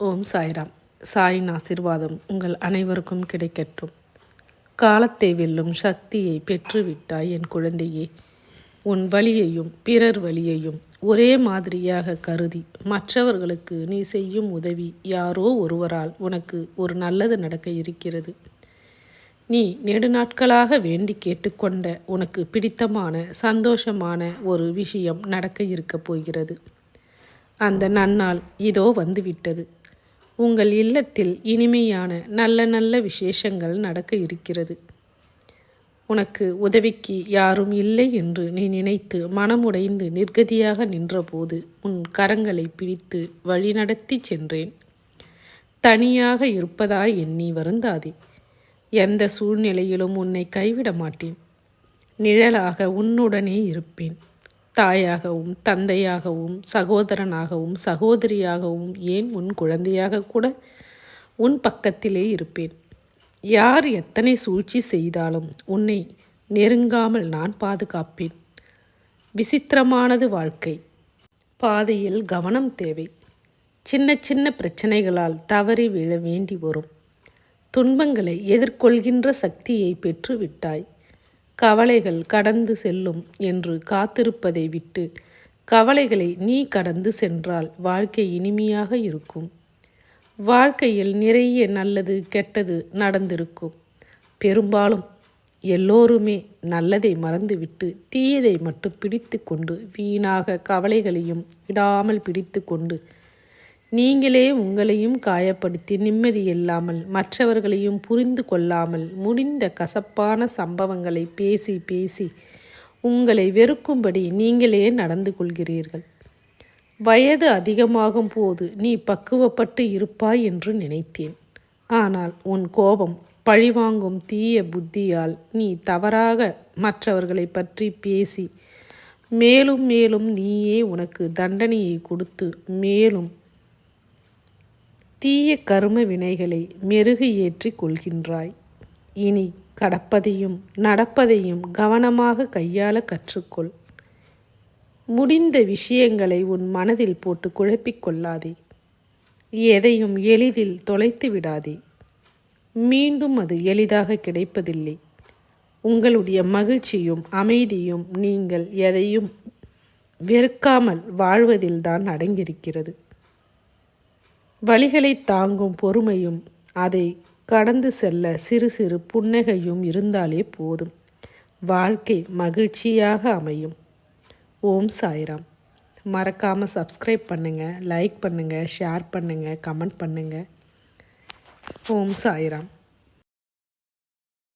ஓம் சாய்ராம். சாயின் ஆசிர்வாதம் உங்கள் அனைவருக்கும் கிடைக்கட்டும். காலத்தை வெல்லும் சக்தியை பெற்றுவிட்டாய் என் குழந்தையே. உன் வழியையும் பிறர் வழியையும் ஒரே மாதிரியாக கருதி மற்றவர்களுக்கு நீ செய்யும் உதவி யாரோ ஒருவரால் உனக்கு ஒரு நல்லது நடக்க இருக்கிறது. நீ நெடுநாட்களாக வேண்டி கேட்டுக்கொண்ட உனக்கு பிடித்தமான சந்தோஷமான ஒரு விஷயம் நடக்க இருக்கப் போகிறது. அந்த நன்னாள் இதோ வந்துவிட்டது. உங்கள் இல்லத்தில் இனிமையான நல்ல நல்ல விசேஷங்கள் நடக்க இருக்கிறது. உனக்கு உதவிக்கு யாரும் இல்லை என்று நீ நினைத்து மனமுடைந்து நிர்கதியாக நின்றபோது உன் கரங்களை பிடித்து வழிநடத்தி சென்றேன். தனியாக இருப்பதாய் எண்ணி வருந்தாதே. எந்த சூழ்நிலையிலும் உன்னை கைவிட மாட்டேன். நிழலாக உன்னுடனே இருப்பேன். தாயாகவும் தந்தையாகவும் சகோதரனாகவும் சகோதரியாகவும் ஏன் உன் குழந்தையாக கூட உன் பக்கத்திலே இருப்பேன்? யார் எத்தனை சூழ்ச்சி செய்தாலும் உன்னை நெருங்காமல் நான் பாதுகாப்பேன். விசித்திரமானது வாழ்க்கை. பாதையில் கவனம் தேவை. சின்ன சின்ன பிரச்சனைகளால் தவறி விழ வேண்டி வரும். துன்பங்களை எதிர்கொள்கின்ற சக்தியை பெற்று விட்டாய். கவலைகள் கடந்து செல்லும் என்று காத்திருப்பதை விட்டு கவலைகளை நீ கடந்து சென்றால் வாழ்க்கை இனிமையாக இருக்கும். வாழ்க்கையில் நிறைய நல்லது கெட்டது நடந்திருக்கும். பெரும்பாலும் எல்லோருமே நல்லதை மறந்துவிட்டு தீயதை மட்டும் பிடித்து கொண்டு வீணாக கவலைகளையும் விடாமல் பிடித்து கொண்டு நீங்களே உங்களையும் காயப்படுத்தி நிம்மதி இல்லாமல் மற்றவர்களையும் புரிந்து கொள்ளாமல் முடிந்த கசப்பான சம்பவங்களை பேசி பேசி உங்களை வெறுக்கும்படி நீங்களே நடந்து கொள்கிறீர்கள். வயது அதிகமாகும் போது நீ பக்குவப்பட்டு இருப்பாய் என்று நினைத்தேன். ஆனால் உன் கோபம் பழிவாங்கும் தீய புத்தியால் நீ தவறாக மற்றவர்களை பற்றி பேசி மேலும் மேலும் நீயே உனக்கு தண்டனையை கொடுத்து மேலும் தீய கரும வினைகளை மெருகு ஏற்றி கொள்கின்றாய். இனி கடப்பதையும் நடப்பதையும் கவனமாக கையாள கற்றுக்கொள். முடிந்த விஷயங்களை உன் மனதில் போட்டு குழப்பிக் கொள்ளாதே. எதையும் எளிதில் தொலைத்து விடாதே. மீண்டும் அது எளிதாக கிடைப்பதில்லை. உங்களுடைய மகிழ்ச்சியும் அமைதியும் நீங்கள் எதையும் வெறுக்காமல் வாழ்வதில்தான் அடங்கியிருக்கிறது. வழிகளை தாங்கும் பொறுமையும் அதை கடந்து செல்ல சிறு சிறு புன்னகையும் இருந்தாலே போதும். வாழ்க்கை மகிழ்ச்சியாக அமையும். ஓம் சாய்ராம். மறக்காமல் சப்ஸ்கிரைப் பண்ணுங்கள் லைக் பண்ணுங்கள் ஷேர் பண்ணுங்கள் கமெண்ட் பண்ணுங்கள் ஓம் சாய்ராம்.